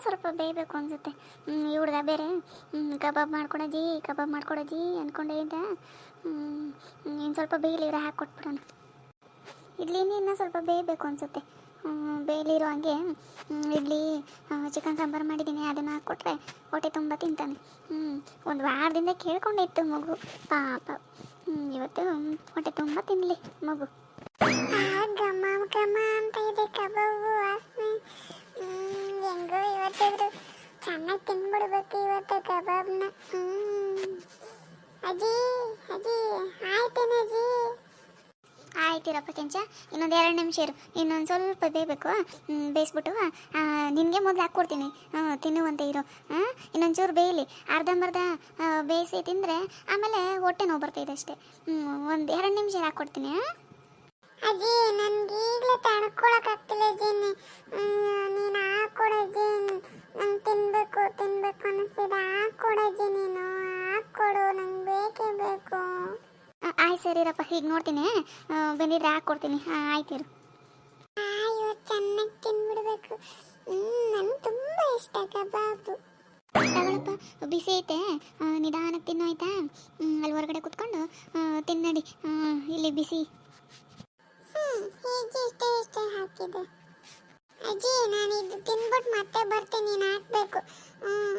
ಸ್ವಲ್ಪ ಬೇಯಬೇಕು ಅನ್ಸುತ್ತೆ ಹ್ಮ್, ಈ ಹುಡುಗ ಬೇರೆ. ಹ್ಮ್, ಕಬಾಬ್ ಮಾಡ್ಕೊಡೋಜಿ ಕಬಾಬ್ ಮಾಡ್ಕೊಡೋಜಿ ಅಂದ್ಕೊಂಡೇ ಇದ್ದ. ಇನ್ನು ಸ್ವಲ್ಪ ಬೇಯಲಿರ ಹಾಕ್ಕೊಟ್ಬಿಡೋಣ ಇಡ್ಲಿ ಇನ್ನೂ ಸ್ವಲ್ಪ ಬೇಯಬೇಕು ಅನಿಸುತ್ತೆ ಬೇಯಲಿರೋ ಹಾಗೆ ಹ್ಮ್, ಇಡ್ಲಿ ಚಿಕನ್ ಸಾಂಬಾರು ಮಾಡಿದ್ದೀನಿ ಅದನ್ನು ಹಾಕ್ಕೊಟ್ರೆ ಹೊಟ್ಟೆ ತುಂಬ ತಿಂತಾನೆ. ಒಂದು ವಾರದಿಂದ ಕೇಳ್ಕೊಂಡಿತ್ತು ಮಗು ಪಾಪ. ಹ್ಮ್, ಇವತ್ತು ಹೊಟ್ಟೆ ತುಂಬ ತಿನ್ನಲಿ ಮಗು. ಗಮ ಗಮ ಅಂತ ಇದೆ ಕಬಾಬು. ಇವತ್ತಾದ್ರು ಚೆನ್ನಾಗಿ ತಿನ್ಬಿಡ್ಬೇಕು ಇವತ್ತು ಕಬಾಬ್ನ. ಅಜ್ಜಿ ಅಜ್ಜಿ ಆಯ್ತೇನೆ ಅಜ್ಜಿ ಆಯ್ತಿರಪ್ಪ ಕೆಂಚ, ಇನ್ನೊಂದು ಎರಡು ನಿಮಿಷ ಇರು. ಇನ್ನೊಂದು ಸ್ವಲ್ಪ ಬೇಯಬೇಕು ಬೇಯಿಸ್ಬಿಟ್ಟು ನಿನಗೆ ಮೊದಲು ಹಾಕ್ಕೊಡ್ತೀನಿ ತಿನ್ನುವಂತೆ ಇರು ಇನ್ನೊಂದು ಚೂರು ಬೇಯಲಿ. ಅರ್ಧಂಬರ್ಧ ಬೇಯಿಸಿ ತಿಂದರೆ ಆಮೇಲೆ ಹೊಟ್ಟೆ ನೋವು ಬರ್ತೈತೆ ಅಷ್ಟೇ. ಒಂದು ಎರಡು ನಿಮಿಷ ಹಾಕ್ಕೊಡ್ತೀನಿ ಅಜ್ಜಿ ನನ್ಗೆ ಈಗಲೇ ತಡ್ಕೊಳಕ್ಕಾಗ್ತಿಲ್ಲ ಅಜ್ಜಿ ನೀನು ಹಾಕೊಡಜ್ಜಿ ನಂಗೆ ತಿನ್ಬೇಕು ತಿನ್ಬೇಕು ಅನಿಸ್ತಿದೆ. ಹಾಕೊಡಜ್ಜಿ ನೀನು. ಹಾಕೊಡು ನಂಗೆ ಬೇಕೇ ಬೇಕು. ಆಯ್ತು ಸರಿರಪ್ಪ ಈಗ ನೋಡ್ತೀನಿ. ಬಂದಿದ್ರೆ ಹಾಕ್ಕೊಡ್ತೀನಿ ಹಾಂ ಆಯ್ತಿರು ಅಯ್ಯೋ ಚೆನ್ನಾಗಿ ತಿನ್ಬಿಡ್ಬೇಕು. ನನಗೆ ತುಂಬ ಇಷ್ಟ ಕಬಾಬು. ತಗೊಳಪ್ಪ ಬಿಸಿ ಐತೆ. ನಿಧಾನ ನಿಧಾನಕ್ಕೆ ತಿನ್ನು ಆಯ್ತಾ? ಅಲ್ಲಿ ಹೊರಗಡೆ ಕುತ್ಕೊಂಡು ತಿನ್ನಡಿ. ಇಲ್ಲಿ ಬಿಸಿ. ಹೇಗೆ ಇಷ್ಟೇ ಇಷ್ಟೇ ಹಾಕಿದೆ. ಅಜ್ಜಿ ನಾನು ಇದು ತಿನ್ಬಿಟ್ಟು ಮತ್ತೆ ಬರ್ತೀನಿ ನೀನು ಹಾಕ್ಬೇಕು.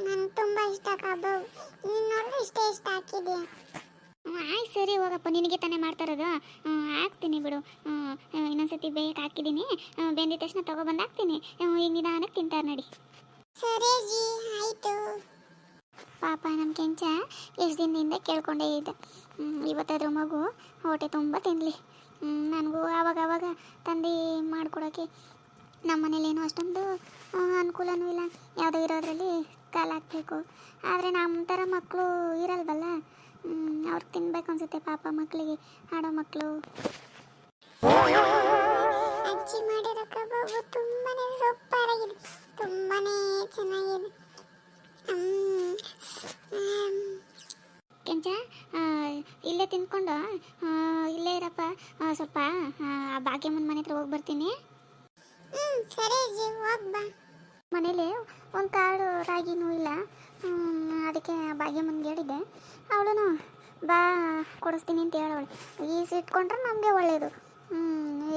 ನನಗೆ ತುಂಬ ಇಷ್ಟ ಕಬಾಬ್. ನೀನು ನೋಡಿದ್ರೆ ಇಷ್ಟೇ ಇಷ್ಟ ಹಾಕಿದೆ ಆಯ್ತು ಸರಿ ಹೋಗಪ್ಪ ನಿನಗೆ ತಾನೇ ಮಾಡ್ತಾ ಇರೋದು? ಹಾಕ್ತೀನಿ ಬಿಡು. ಇನ್ನೊಂದ್ಸತಿ ಬೇಯಕ್ಕೆ ಹಾಕಿದ್ದೀನಿ. ಬೆಂದಿದ ತಕ್ಷಣ ತಗೊಬಂದು ಹಾಕ್ತೀನಿ. ಈಗ ನಿಧಾನಕ್ಕೆ ತಿಂತಾರೆ ನೋಡಿ. ಸರಿ ಅಜ್ಜಿ ಆಯಿತು. ಪಾಪ ನಮ್ಮ ಕೆಂಚ ಎಷ್ಟು ದಿನದಿಂದ ಕೇಳ್ಕೊಂಡೇ ಇದ್ದೆ. ಇವತ್ತಾದರೂ ಇವತ್ತಾದ್ರೂ ಮಗು ಹೊಟ್ಟೆ ತುಂಬ ತಿನ್ನಲಿ ನನಗೂ ಆವಾಗ ತಂದು ಮಾಡಿಕೊಡೋಕ್ಕೆ ನಮ್ಮ ಮನೇಲೇನು ಅಷ್ಟೊಂದು ಅನುಕೂಲನೂ ಇಲ್ಲ. ಯಾವುದೋ ಇರೋದ್ರಲ್ಲಿ ಕಾಲ ಹಾಕಬೇಕು. ಆದರೆ ನಮ್ಮ ಥರ ಮಕ್ಕಳು ಇರಲ್ವಲ್ಲ? ಅವ್ರು ತಿನ್ಬೇಕು ಅನ್ಸುತ್ತೆ ಪಾಪ ಮಕ್ಕಳಿಗೆ ಆಡೋ ಮಕ್ಕಳು ಅಜ್ಜಿ ಮಾಡಿರೋ ಕಬಾಬು ತುಂಬಾನೇ ಸೂಪರ್ ಆಗಿದೆ. ತುಂಬಾನೇ ಚೆನ್ನಾಗಿದೆ. ಕೆಂಚ ಇಲ್ಲೇ ತಿನ್ಕೊಂಡು ಇಲ್ಲೇ ಇರಪ್ಪ ಸ್ವಲ್ಪ ಆ, ಭಾಗ್ಯಮ್ಮನ ಮನೆ ಹತ್ರ ಹೋಗಿ ಬರ್ತೀನಿ. ಸರಿ ಅಜ್ಜಿ ಮನೇಲಿ ಒಂದು ಕಾಳು ರಾಗಿನೂ ಇಲ್ಲ. ಅದಕ್ಕೆ ಭಾಗ್ಯಮ್ಮನಿಗೆ ಹೇಳಿದ್ದೆ. ಅವಳು ಬಾ ಕೊಡಿಸ್ತೀನಿ ಅಂತ ಹೇಳೋಳು ಈಸಿ ಇಟ್ಕೊಂಡ್ರೆ ನಮಗೆ ಒಳ್ಳೆಯದು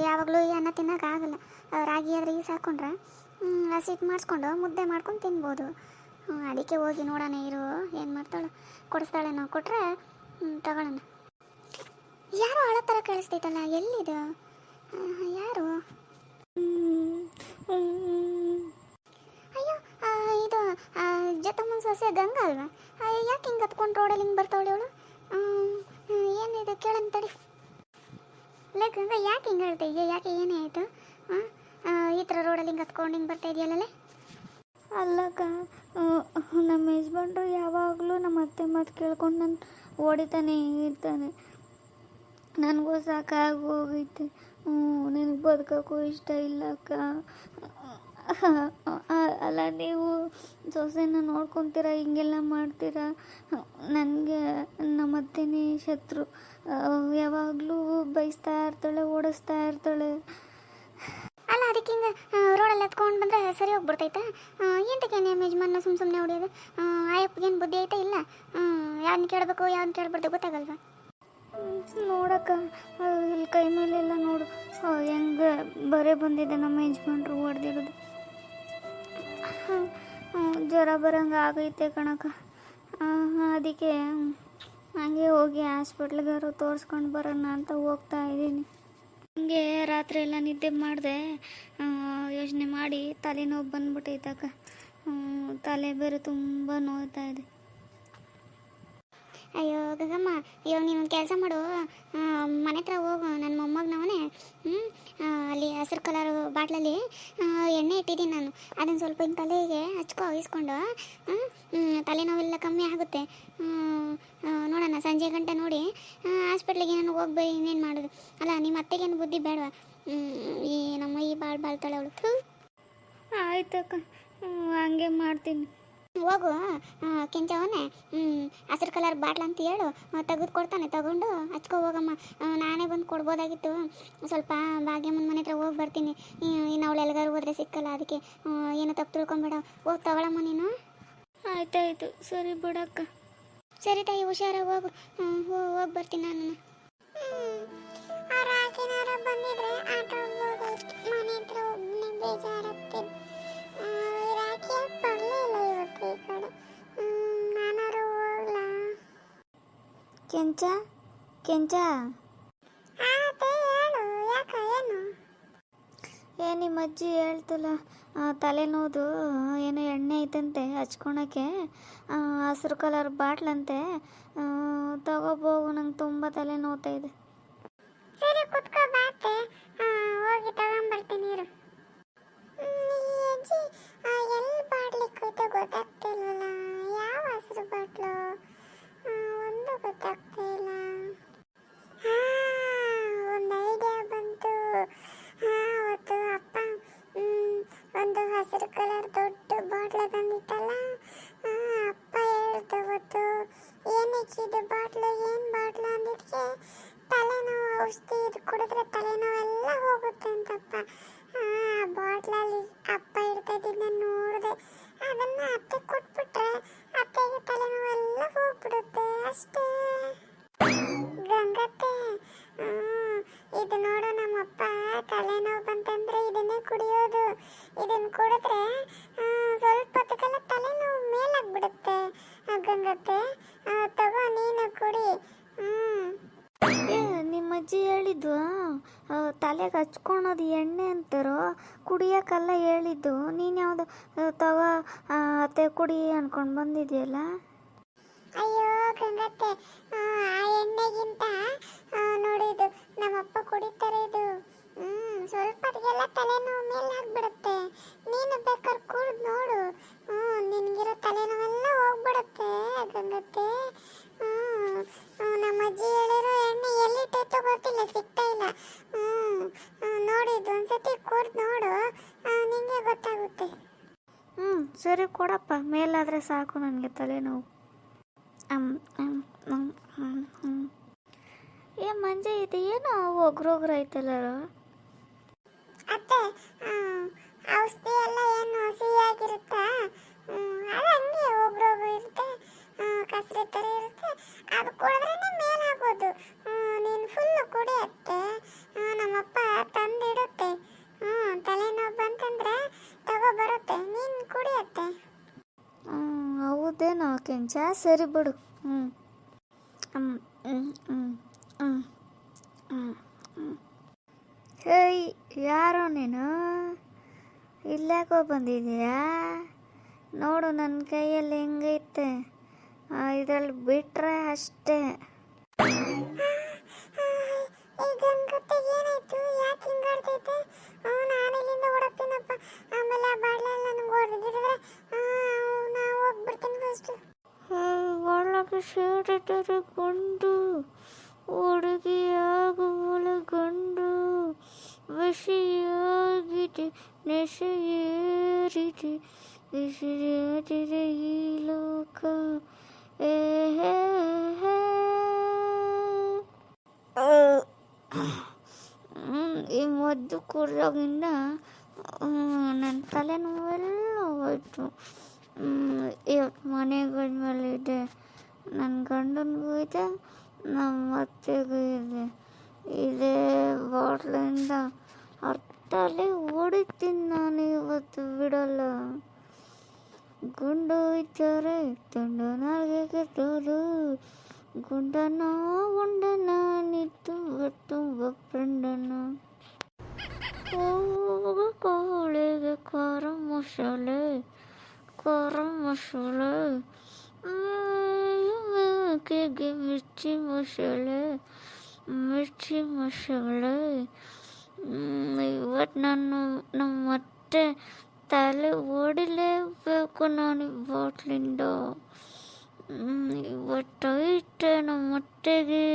ಯಾವಾಗಲೂ ಈ ಅನ್ನ ತಿನ್ನೋಕ್ಕಾಗಲ್ಲ. ರಾಗಿ ಆದರೆ ಈಸ್ ಹಾಕ್ಕೊಂಡ್ರೆ ಹ್ಮ್, ಹಸಿ ಹಿಟ್ಟು ಮಾಡಿಸ್ಕೊಂಡು ಮುದ್ದೆ ಮಾಡ್ಕೊಂಡು ತಿನ್ಬೋದು. ಹ್ಮ್, ಅದಕ್ಕೆ ಹೋಗಿ ನೋಡೋಣ ಇರು. ಏನು ಮಾಡ್ತಾಳೆ? ಕೊಡಿಸ್ತಾಳೆ ನಾವು ಕೊಟ್ಟರೆ ತಗೊಳ್ಳೋಣ. ಯಾರು ಅಳೋ ಥರ ಕೇಳಿಸ್ತೈತಲ್ಲ ಎಲ್ಲಿದು? ಯಾರು? ಅಯ್ಯೋ ಇದು ಜತಮ್ಮನ ಸೊಸೆ ಗಂಗಾ ಅಲ್ವಾ? ಯಾಕೆ ಹಿಂಗೆ ಹತ್ಕೊಂಡು ರೋಡಲ್ಲಿ ಹಿಂಗೆ ಬರ್ತಾವಳೆ ಇವಳು ಏನಿದು ಕೇಳಂತ ತಡಿ. ಲೇ ಗಂಗಾ ಯಾಕೆ ಹಿಂಗೆ ಹೇಳ್ತಾ ಇದೆಯಾ? ಯಾಕೆ ಏನೇ ಆಯಿತು? ಈ ಥರ ರೋಡಲ್ಲಿ ಹಿಂಗೆ ಹತ್ಕೊಂಡು ಹಿಂಗೆ ಬರ್ತಾ ಇದೆಯಲ್ಲ ಅಲ್ಲಕ್ಕ ನಮ್ಮ ಯಜಮಾನ್ರು ಯಾವಾಗಲೂ ನಮ್ಮ ಅತ್ತೆ ಮಾತು ಕೇಳ್ಕೊಂಡು ನಾನು ಓಡಿತಾನೆ, ಇರ್ತಾನೆ. ನನಗೂ ಸಾಕಾಗಿ ಹೋಗೈತೆ ನಿನಗೆ ಬದುಕೋಕ್ಕೂ ಇಷ್ಟ ಇಲ್ಲಕ್ಕ. ಅಲ್ಲ, ನೀವು ಸೊಸೆನ ನೋಡ್ಕೊತೀರ, ಹಿಂಗೆಲ್ಲ ಮಾಡ್ತೀರಾ? ನನಗೆ, ನಮ್ಮ ಅತ್ತೆನೇ ಶತ್ರು. ಯಾವಾಗಲೂ ಬೈಸ್ತಾ ಇರ್ತಾಳೆ, ಓಡಿಸ್ತಾ ಇರ್ತಾಳೆ. ಅದಕ್ಕೆ ಹಿಂಗೆ ರೋಡಲ್ಲಿ ಹತ್ಕೊಂಡು ಬಂದ್ರೆ ಸರಿ ಹೋಗ್ಬಿಡ್ತೈತಾ. ಎಂತಕ್ಕೆ ನಿಮ್ಮ ಯಜಮಾನ ಸುಮ್ಮ ಸುಮ್ಮನೆ ಹೊಡಿಯೋದು? ಆಯಪ್ಪಗೇನು ಬುದ್ಧಿ ಐತೆ ಇಲ್ಲ? ಯಾವ್ದನ್ನ ಕೇಳಬೇಕು ಯಾವ್ದನ್ನ ಕೇಳ್ಬಾರ್ದು ಗೊತ್ತಾಗಲ್ವಾ? ನೋಡಕ್ಕ ಇಲ್ಲಿ ಕೈ ಮೇಲೆಲ್ಲ ನೋಡು. ಹೆಂಗೆ ಬರೇ ಬಂದಿದೆ ನಮ್ಮ ಯಜಮಾನ್ರು ಹೊಡೆದಿರೋದು. ಜ್ವರ ಬರಂಗೆ ಆಗೈತೆ ಕಣಕ್ಕ. ಅದಕ್ಕೆ ಹಂಗೆ ಹೋಗಿ ಹಾಸ್ಪಿಟ್ಲಿಗಾರು ತೋರಿಸ್ಕೊಂಡು ಬರೋಣ ಅಂತ ಹೋಗ್ತಾ ಇದ್ದೀನಿ. ಹಂಗೆ ರಾತ್ರಿ ಎಲ್ಲ ನಿದ್ದೆ ಮಾಡಿದೆ ಯೋಚನೆ ಮಾಡಿ ತಲೆನೋವು ಬಂದ್ಬಿಟ್ಟೈತಕ್ಕ ತಲೆ ಬೇರೆ ತುಂಬ ನೋಯ್ತಾ ಇದೆ. ಅಯ್ಯೋ ಗಗಮ್ಮ ಅಯ್ಯೋ ಒಂದು ಕೆಲಸ ಮಾಡು. ಮನೆ ಹತ್ರ ಹೋಗು ನನ್ನ ಮೊಮ್ಮಗನವನೇ. ಹ್ಞೂ ಅಲ್ಲಿ ಹಸಿರು ಕಲರ್ ಬಾಟ್ಲಲ್ಲಿ ಎಣ್ಣೆ ಇಟ್ಟಿದ್ದೀನಿ ನಾನು. ಅದನ್ನು ಸ್ವಲ್ಪ ಹಿಂಗೆ ತಲೆಗೆ ಹಚ್ಕೊ ಇಸ್ಕೊಂಡು ತಲೆನೋವೆಲ್ಲ ಕಮ್ಮಿ ಆಗುತ್ತೆ. ನೋಡೋಣ ಸಂಜೆ ಗಂಟೆ ನೋಡಿ. ಹಾಸ್ಪಿಟ್ಲಿಗೆ ನಾನು ಹೋಗ್ಬೇ ಇನ್ನೇನು ಮಾಡೋದು? ಅಲ್ಲ ನಿಮ್ಮ ಅತ್ತೆಗೇನು ಬುದ್ಧಿ ಬೇಡವಾ? ಈ ನಮ್ಮ ಈ ಬಾಳ್ ಬಾಳ್ತಾಳೆ ಅವಳು. ಆಯ್ತಕ್ಕ ಹಂಗೆ ಮಾಡ್ತೀನಿ. ಹೋಗು ಕೆಂಚವನ್ನೇ ಹಸಿರು ಕಲರ್ ಬಾಟ್ಲ್ ಅಂತ ಹೇಳು ತೆಗೆದು ಕೊಡ್ತಾನೆ ತಗೊಂಡು ಹಚ್ಕೊ ಹೋಗಮ್ಮ. ನಾನೇ ಬಂದು ಕೊಡ್ಬೋದಾಗಿತ್ತು. ಸ್ವಲ್ಪ ಭಾಗ್ಯಮ್ಮನ ಮನೆ ಹತ್ರ ಹೋಗಿ ಬರ್ತೀನಿ. ಇನ್ನು ಅವಳು ಎಲ್ಲಿಗಾರು ಹೋದ್ರೆ ಸಿಕ್ಕಲ್ಲ ಅದಕ್ಕೆ ಏನೋ ತಪ್ಪು ತಿಳ್ಕೊಂಬೇಡ. ಹೋಗಿ ತಗೊಳಮ್ಮ ನೀನು. ಆಯ್ತಾಯ್ತು. ಸರಿ ಬಿಡಕ್ಕ. ಸರಿ ತಾಯಿ ಹುಷಾರಾಗಿ ಹೋಗು. ಹೋಗಿ ಬರ್ತೀನಿ ನಾನು. ಕೆಂಚ? ಕೆಂಚ? ಏ, ನಿಮ್ಮ ಅಜ್ಜಿ ಹೇಳ್ತಲ್ಲ ತಲೆನೋದು ಏನೋ ಎಣ್ಣೆ ಐತಂತೆ ಹಚ್ಕೊಳಕ್ಕೆ. ಹಸಿರು ಕಲರ್ ಬಾಟ್ಲಂತೆ. ತಗೋಬೋಗು, ನಂಗೆ ತುಂಬ ತಲೆ ನೋವ್ತಾ ಇದೆ. ಸರಿ, ಕುತ್ಕೋ ಬಾತೆ ಹೋಗಿ ತಗೊಂಬರ್ತೀನಿ, ಇರು. ಔಷಧಿ ಇದು ಕುಡಿದ್ರೆ ತಲೆನೋವೆಲ್ಲ ಹೋಗುತ್ತೆ ಅಂತಪ್ಪ ಆ ಬಾಟ್ಲಲ್ಲಿ ಅಪ್ಪ ಇಡ್ತಾ ಇದ್ದಿದ್ದನ್ನ ನೋಡಿದೆ. ಅದನ್ನ ಅತ್ತೆ ಕೊಟ್ಬಿಟ್ರೆ, ಅತ್ತೆಗೆ ತಲೆನೋವೆಲ್ಲ ಹೋಗ್ಬಿಡುತ್ತೆ. ಅಷ್ಟೇ ಗಂಗತ್ತೆ ಹ್ಮ್, ಇದು ನೋಡು ನಮ್ಮಪ್ಪ ತಲೆನೋವು ಬಂತಂದ್ರೆ ಇದನ್ನೇ ಕುಡಿಯೋದು ಇದನ್ನ ಕುಡಿದ್ರೆ ಆ, ಸ್ವಲ್ಪ ಹೊತ್ತಿಗೆಲ್ಲ ತಲೆನೋವು ಮೇಲಾಗ್ಬಿಡುತ್ತೆ ಆ, ಗಂಗತ್ತೆ ಆ, ತಗೋ ನೀನು ಕುಡಿ ಹ್ಮ್ ಏ ನಿಮ್ಮ ಅಜ್ಜಿ ಹೇಳಿದ್ದು ತಲೆಗೆ ಹಚ್ಕೊಳೋದು ಎಣ್ಣೆ ಅಂತಾರೋ, ಕುಡಿಯೋಕ್ಕೆಲ್ಲ ಹೇಳಿದ್ದು. ನೀನು ಯಾವುದು ತವ ಅತ್ತೆ ಕುಡಿ ಅನ್ಕೊಂಡು ಬಂದಿದೆಯಲ್ಲ? ಅಯ್ಯೋ, ಗಂಗತ್ತೆ. ಆ ಎಣ್ಣೆಗಿಂತ ನೋಡಿದ್ದು ನಮ್ಮಪ್ಪ ಕುಡಿತಾರೆ ಇದು. ಹ್ಞೂ ಸ್ವಲ್ಪ ಅದಕ್ಕೆಲ್ಲ ತಲೆನೋವು ಮೇಲೆ ಆಗ್ಬಿಡುತ್ತೆ ಸರಿ ಕೊಡಪ್ಪ, ಮೇಲಾದರೆ ಸಾಕು ನನಗೆ ತಲೆನೋವು. ಏ ಮಂಜೆ, ಇದು ಏನೋ ಒಗ್ರೊಗ್ರು ಐತಲ್ಲ ಅತ್ತೆ ಔಷಧಿ ಎಲ್ಲ ಏನು ಸಿಹಿಯಾಗಿರುತ್ತಾ? ಅದು ಹಂಗೆ ಒಬ್ರೊಬ್ರು ಹೌದೇನೋ ಸರಿ ಬಿಡು ಹ್ಞೂ ಹೇಯ್ ಯಾರೋ ನೀನು ಇಲ್ಲಾಕೋ ಬಂದಿದೀಯಾ ನೋಡು ನನ್ನ ಕೈಯಲ್ಲಿ ಹೆಂಗೈತೆ? ಇದರಲ್ಲಿ ಬಿಟ್ರೆ ಅಷ್ಟೇ. ಒಳಗೆ ಸೇರಿದರೆ ಗಂಡು ಹುಡುಗಿಯಾಗುವಳ ಗಂಡು ವಿಷಯಾಗಿದೆ ನೆಶೆಯೇರಿದೆ ವಿಷಯಾಗಿದೆ ಈ ಲೋಕ ಏ ಹೇ ಹೇ. ಆ, ಹ್ಮ್, ಈ ಮದ್ದು ಕುಡಿಯೋಗಿಂದ ನನ್ನ ತಲೆನೋವೆಲ್ಲ ಹೋಯ್ತು ಹ್ಮ್, ಇವತ್ತು ಮನೆಗೆ ಮೇಲೆ ಇದೆ ನನ್ನ ಗಂಡನಿಗೂ ಇದೆ ನಮ್ಮ ಅತ್ತೆಗೂ ಇದೆ ಇದೇ ಬಾಟ್ಲಿಂದ ಅರ್ಥಲ್ಲಿ ಹೊಡಿತೀನಿ ನಾನು ಇವತ್ತು ಬಿಡಲ್ಲ ಗುಂಡು ಇದ್ದರೆ ತುಂಡು ನಾಲ್ಗೆ ಕೆಟ್ಟೋದು ಗುಂಡನ ಗುಂಡನ ನಿತ್ತು ತುಂಬ ಫ್ರೆಂಡನ ಹೋಗ ಕೋಳಿಗೆ ಖಾರ ಮಸಾಲೆ ಖಾರ ಮಸಾಲೆ ಮೇಕೆಗೆ ಮಿರ್ಚಿ ಮಸಾಲೆ ಮಿರ್ಚಿ ಮಸಾಲೆ ಇವತ್ತು ನಾನು ನಮ್ಮ ಅತ್ತೆ ತಲೆ ಹೊಡಿಲೇಬೇಕು ನಾನು ಈ ಬಾಟ್ಲಿಂದ ಇವತ್ತೈತೆ ನಮ್ಮ ಅತ್ತೆಗೆ